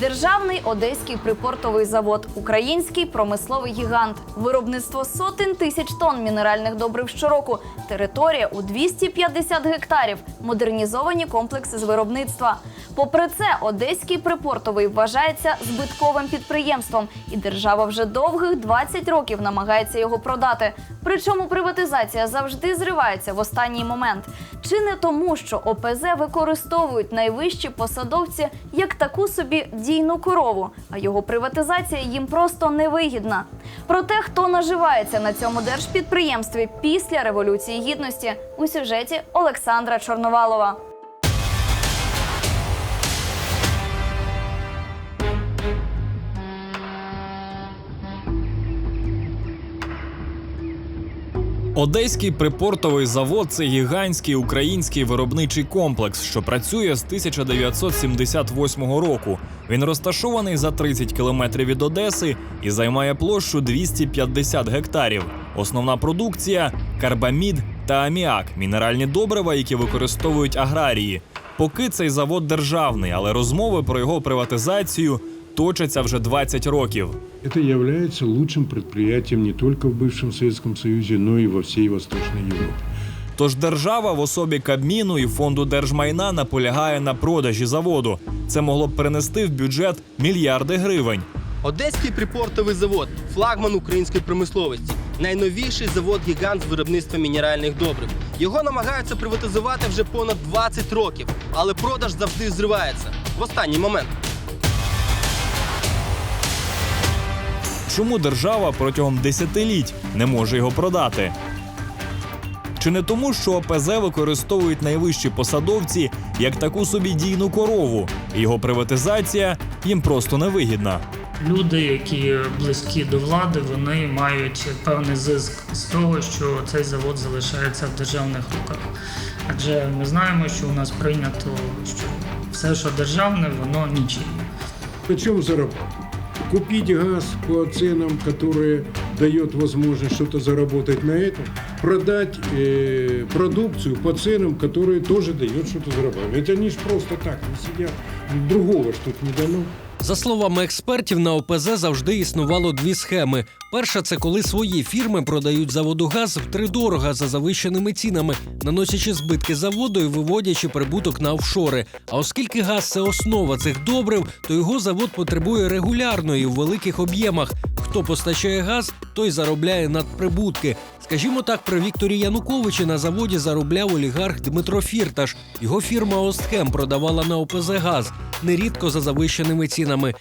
Державний одеський припортовий завод, український промисловий гігант, виробництво сотень тисяч тонн мінеральних добрив щороку, територія у 250 гектарів, модернізовані комплекси з виробництва. Попри це, одеський припортовий вважається збитковим підприємством, і держава вже довгих 20 років намагається його продати. Причому приватизація завжди зривається в останній момент. Чи не тому, що ОПЗ використовують найвищі посадовці як таку собі дійну корову, а його приватизація їм просто невигідна. Про те, хто наживається на цьому держпідприємстві після революції гідності, у сюжеті Олександра Чорновалова. Одеський припортовий завод це гігантський український виробничий комплекс, що працює з 1978 року. Він розташований за 30 кілометрів від Одеси і займає площу 250 гектарів. Основна продукція карбамід та аміак мінеральні добрива, які використовують аграрії. Поки цей завод державний, але розмови про його приватизацію точаться вже 20 років. Это является лучшим предприятием не только в бывшем Советском Союзе, но и во всей Восточной Европе. Тож держава в особі Кабміну і фонду держмайна наполягає на продажі заводу. Це могло б принести в бюджет мільярди гривень. Одеський припортовий завод флагман української промисловості. Найновіший завод гігант з виробництва мінеральних добрив. Його намагаються приватизувати вже понад 20 років, але продаж завжди зривається в останній момент. Чому держава протягом десятиліть не може його продати? Чи не тому, що ОПЗ використовують найвищі посадовці як таку собі дійну корову, і його приватизація їм просто невигідна? Люди, які близькі до влади, вони мають певний зиск з того, що цей завод залишається в державних руках. Адже ми знаємо, що у нас прийнято, що все, що державне, воно нічиє. На чем заработать? Купить газ по ценам, которые дает возможность что-то заработать на этом, продать э, продукцию по ценам, которые тоже дает что-то заработать. Это не ж просто так, не сидят, другого ж тут не дано. За словами експертів, на ОПЗ завжди існувало дві схеми. Перша це коли свої фірми продають заводу газ втридорога за завищеними цінами, наносячи збитки заводу і виводячи прибуток на офшори. А оскільки газ це основа цих добрив, то його завод потребує регулярно і в великих об'ємах. Хто постачає газ, той заробляє надприбутки. Скажімо так, при Вікторі Януковичі на заводі заробляв олігарх Дмитро Фірташ. Його фірма Остхем продавала на ОПЗ газ нерідко за завищеними цінами.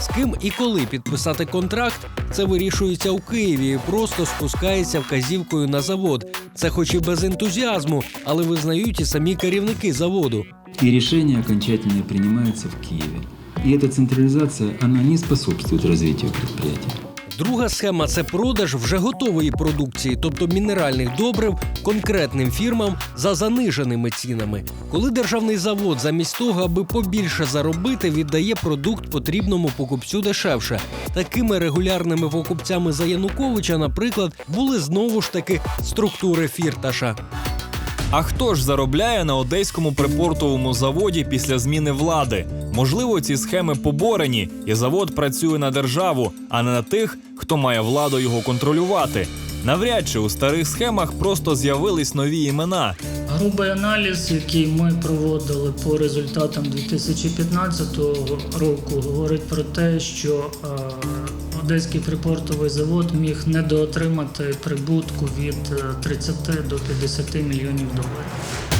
З ким і коли підписати контракт, це вирішується у Києві і просто спускається вказівкою на завод. Це хоч і без ентузіазму, але визнають і самі керівники заводу. И решение окончательное принимается в Киеве. И эта централизация, она не способствует развитию предприятия. Друга схема це продаж вже готової продукції, тобто мінеральних добрив конкретним фірмам за заниженими цінами. Коли державний завод, замість того, аби побільше заробити, віддає продукт потрібному покупцю дешевше. Такими регулярними покупцями за Януковича, наприклад, були знову ж таки структури фірташа. А хто ж заробляє на одеському припортовому заводі після зміни влади? Можливо, ці схеми поборені, і завод працює на державу, а не на тих, хто має владу його контролювати. Навряд чи у старих схемах просто з'явились нові імена. Грубий аналіз, який ми проводили по результатам 2015 року, говорить про те, що е, Одеський припортовий завод міг недоотримати прибутку від е, 30 до 50 мільйонів доларів.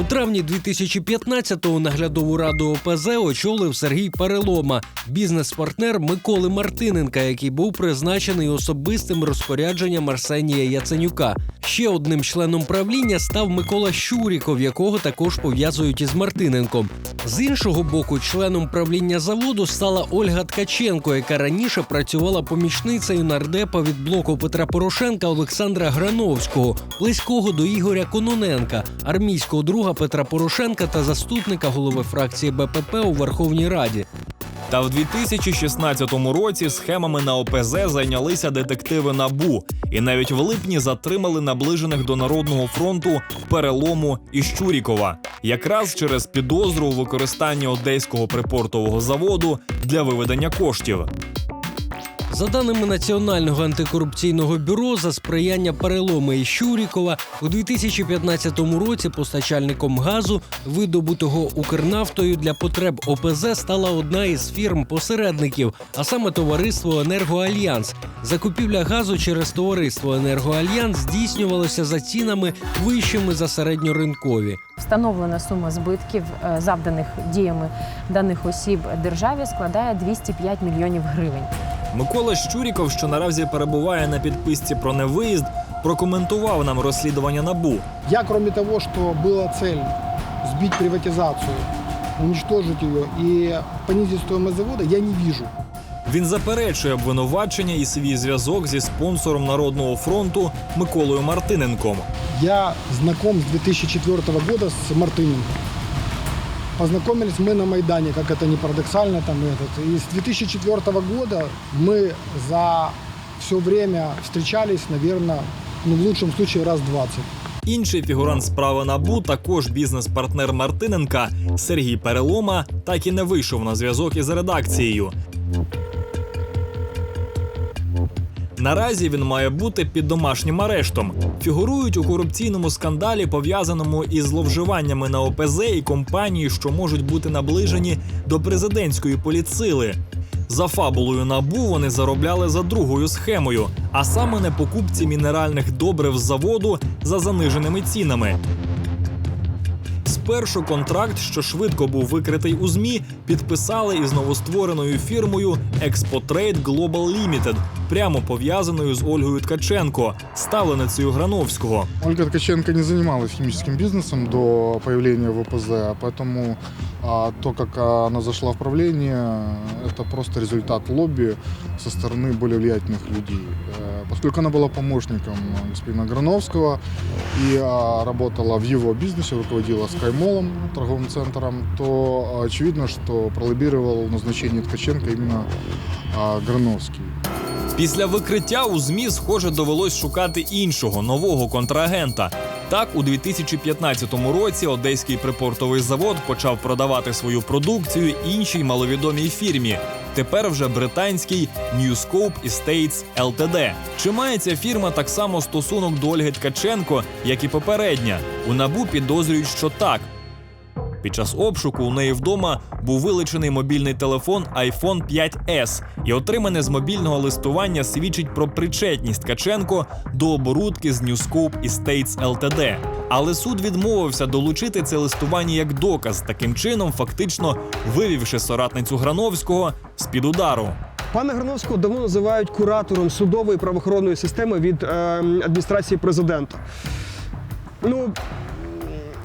У травні 2015-го наглядову раду ОПЗ очолив Сергій Перелома, бізнес-партнер Миколи Мартиненка, який був призначений особистим розпорядженням Арсенія Яценюка. Ще одним членом правління став Микола Щуріков, якого також пов'язують із Мартиненком. З іншого боку, членом правління заводу стала Ольга Ткаченко, яка раніше працювала помічницею нардепа від блоку Петра Порошенка Олександра Грановського, близького до Ігоря Кононенка, армійського друга Петра Порошенка та заступника голови фракції БПП у Верховній Раді. Та в 2016 році схемами на ОПЗ зайнялися детективи НАБУ і навіть в липні затримали наближених до народного фронту перелому і Щурікова, якраз через підозру у використанні одеського припортового заводу для виведення коштів. За даними Національного антикорупційного бюро, за сприяння переломи Щурікова у 2015 році постачальником газу, видобутого Укрнафтою для потреб ОПЗ, стала одна із фірм-посередників, а саме товариство Енергоальянс. Закупівля газу через товариство Енергоальянс здійснювалося за цінами вищими за середньоринкові. Встановлена сума збитків, е, завданих діями даних осіб державі, складає 205 мільйонів гривень. Микола Щуріков, що наразі перебуває на підписці про невиїзд, прокоментував нам розслідування набу. Я, кроме того, что была цель сбить приватизацию, уничтожить ее и понизить стоимость завода, я не вижу. Він заперечує обвинувачення і свій зв'язок зі спонсором Народного фронту Миколою Мартиненком. Я знаком с 2004 года с Мартыненко. Познакомились мы на Майдане, как это не парадоксально там этот. И с 2004 года мы за все время встречались, наверное, ну, в лучшем случае раз 20. Інший фігурант справи набу, також бізнес-партнер Мартиненка Сергій Перелома, так і не вийшов на зв'язок із редакцією. Наразі він має бути під домашнім арештом. Фігурують у корупційному скандалі, пов'язаному із зловживаннями на ОПЗ і компанії, що можуть бути наближені до президентської політсили. За фабулою набу вони заробляли за другою схемою, а саме на покупці мінеральних добрив з заводу за заниженими цінами. Спершу контракт, що швидко був викритий у ЗМІ, підписали із новоствореною фірмою Експотрейд Global Limited, прямо пов'язаною з Ольгою Ткаченко, ставленицею Грановського. Ольга Ткаченко не займалася хімічним бізнесом до появлення ВПЗ, поэтому а, то, как она зашла в правление, это просто результат лобби со стороны более влиятельных людей. Э, Поскольку она была помощником господина Грановского и а, работала в его бизнесе, руководила Скаймолом, торговым центром, то очевидно, что пролоббировал назначение Ткаченко именно а, Грановский. Після викриття у ЗМІ, схоже, довелось шукати іншого нового контрагента. Так, у 2015 році одеський припортовий завод почав продавати свою продукцію іншій маловідомій фірмі. Тепер вже британський Newscope Estates Ltd. Чи має ця фірма так само стосунок до Ольги Ткаченко, як і попередня? У набу підозрюють, що так. Під час обшуку у неї вдома був вилучений мобільний телефон iPhone 5S, і отримане з мобільного листування свідчить про причетність Ткаченко до оборудки з Newscope Estates Ltd. Але суд відмовився долучити це листування як доказ, таким чином фактично вивівши соратницю Грановського з під удару. Пана Грановського давно називають куратором судової правоохоронної системи від е, адміністрації президента. Ну,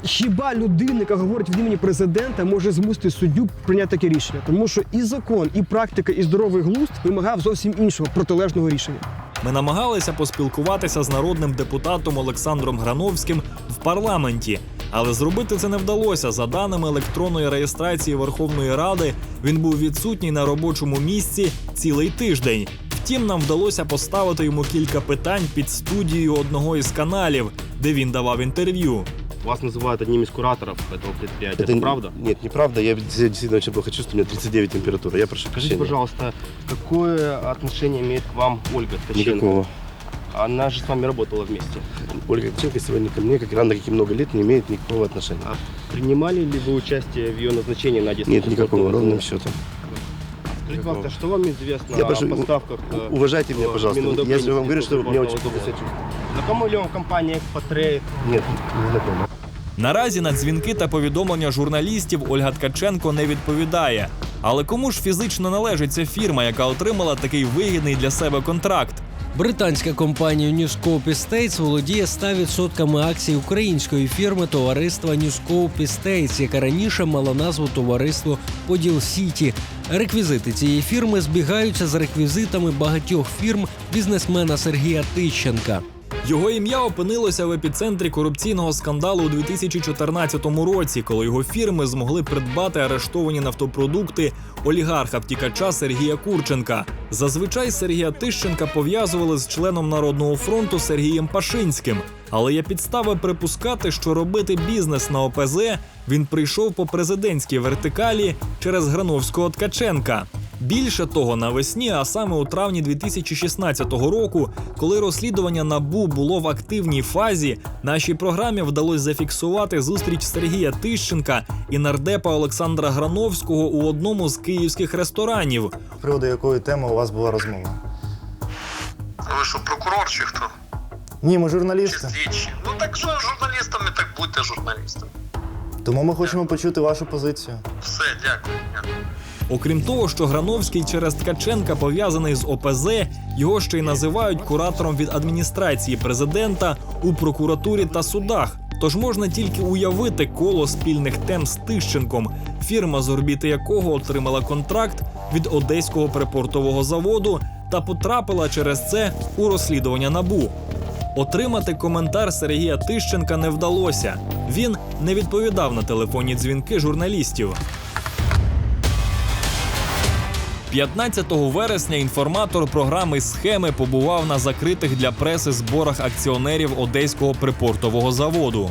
хіба людина, яка говорить від імені президента, може змусити суддю прийняти таке рішення? Тому що і закон, і практика, і здоровий глузд вимагав зовсім іншого протилежного рішення. Ми намагалися поспілкуватися з народним депутатом Олександром Грановським в парламенті, але зробити це не вдалося. За даними електронної реєстрації Верховної Ради, він був відсутній на робочому місці цілий тиждень. Втім, нам вдалося поставити йому кілька питань під студією одного із каналів, де він давав інтерв'ю. Вас называют одним из кураторов этого предприятия. Это, не- правда? Нет, неправда. Я действительно очень плохо чувствую. У меня 39 температура. Я прошу Скажите, прощения. пожалуйста, какое отношение имеет к вам Ольга Ткаченко? Никакого. Она же с вами работала вместе. Ольга Ткаченко сегодня ко мне, как равно как и много лет, не имеет никакого отношения. А принимали ли вы участие в ее назначении на Одесский Нет, никакого, ровным счетом. Скажите, пожалуйста, что вам известно Я о прошу, поставках? у- э, уважайте меня, пожалуйста. Я же вам говорю, что мне очень плохо себя чувствую. Знакома ли вам компания Экспотрейд? Нет, не знакомо. Наразі на дзвінки та повідомлення журналістів Ольга Ткаченко не відповідає. Але кому ж фізично належить ця фірма, яка отримала такий вигідний для себе контракт? Британська компанія Newscope Estates володіє 100% акцій української фірми товариства Newscope Estates, яка раніше мала назву товариство Поділ Сіті. Реквізити цієї фірми збігаються з реквізитами багатьох фірм бізнесмена Сергія Тищенка. Його ім'я опинилося в епіцентрі корупційного скандалу у 2014 році, коли його фірми змогли придбати арештовані нафтопродукти олігарха втікача Сергія Курченка. Зазвичай Сергія Тищенка пов'язували з членом Народного фронту Сергієм Пашинським. Але є підстави припускати, що робити бізнес на ОПЗ він прийшов по президентській вертикалі через Грановського Ткаченка. Більше того, навесні, а саме у травні 2016 року, коли розслідування набу було в активній фазі, нашій програмі вдалося зафіксувати зустріч Сергія Тищенка і нардепа Олександра Грановського у одному з київських ресторанів. З приводу якої теми у вас була розмова? Ви що, прокурор чи хто? Ні, ми журналісти. Слідчі. Ну так що журналістами, так будьте журналістами. Тому ми хочемо почути вашу позицію. Все, дякую. дякую. Окрім того, що Грановський через Ткаченка пов'язаний з ОПЗ, його ще й називають куратором від адміністрації президента у прокуратурі та судах. Тож можна тільки уявити коло спільних тем з Тищенком, фірма з орбіти якого отримала контракт від одеського припортового заводу та потрапила через це у розслідування набу. Отримати коментар Сергія Тищенка не вдалося. Він не відповідав на телефонні дзвінки журналістів. 15 вересня інформатор програми схеми побував на закритих для преси зборах акціонерів одеського припортового заводу.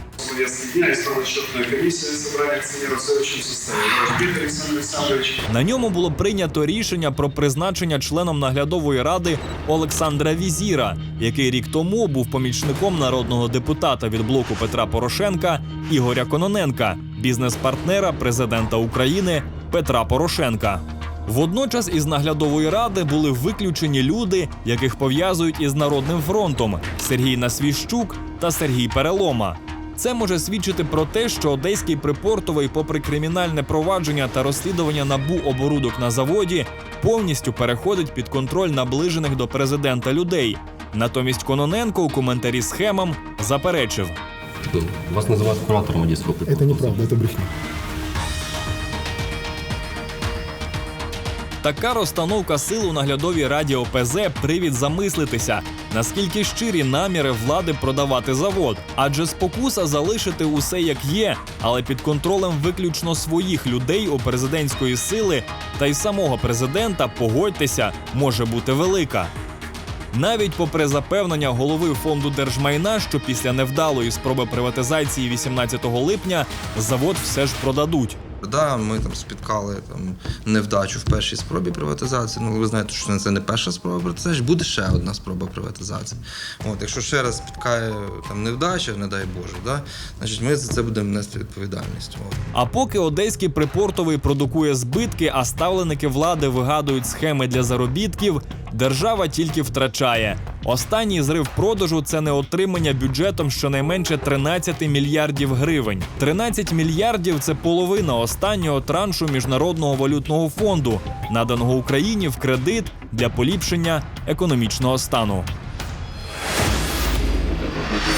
На ньому було прийнято рішення про призначення членом наглядової ради Олександра Візіра, який рік тому був помічником народного депутата від блоку Петра Порошенка Ігоря Кононенка, бізнес-партнера президента України Петра Порошенка. Водночас із наглядової ради були виключені люди, яких пов'язують із народним фронтом Сергій Насвіщук та Сергій Перелома. Це може свідчити про те, що одеський припортовий, попри кримінальне провадження та розслідування набу оборудок на заводі, повністю переходить під контроль наближених до президента людей. Натомість Кононенко у коментарі схемам заперечив. Вас называют куратором Одесского Это неправда, это брехня. Така розстановка сил у наглядовій раді ОПЗ привід замислитися, наскільки щирі наміри влади продавати завод, адже спокуса залишити усе як є, але під контролем виключно своїх людей у президентської сили та й самого президента, погодьтеся, може бути велика. Навіть попри запевнення голови фонду держмайна, що після невдалої спроби приватизації 18 липня завод все ж продадуть. Да, ми там спіткали там невдачу в першій спробі приватизації. Ну, ви знаєте, що це не перша спроба приватизації, буде ще одна спроба приватизації. От, якщо ще раз спіткає там невдача, не дай Боже, да, значить ми за це будемо нести відповідальність. От. А поки одеський припортовий продукує збитки, а ставленики влади вигадують схеми для заробітків, держава тільки втрачає. Останній зрив продажу це не отримання бюджетом щонайменше 13 мільярдів гривень. 13 мільярдів це половина останнього траншу міжнародного валютного фонду, наданого Україні в кредит для поліпшення економічного стану.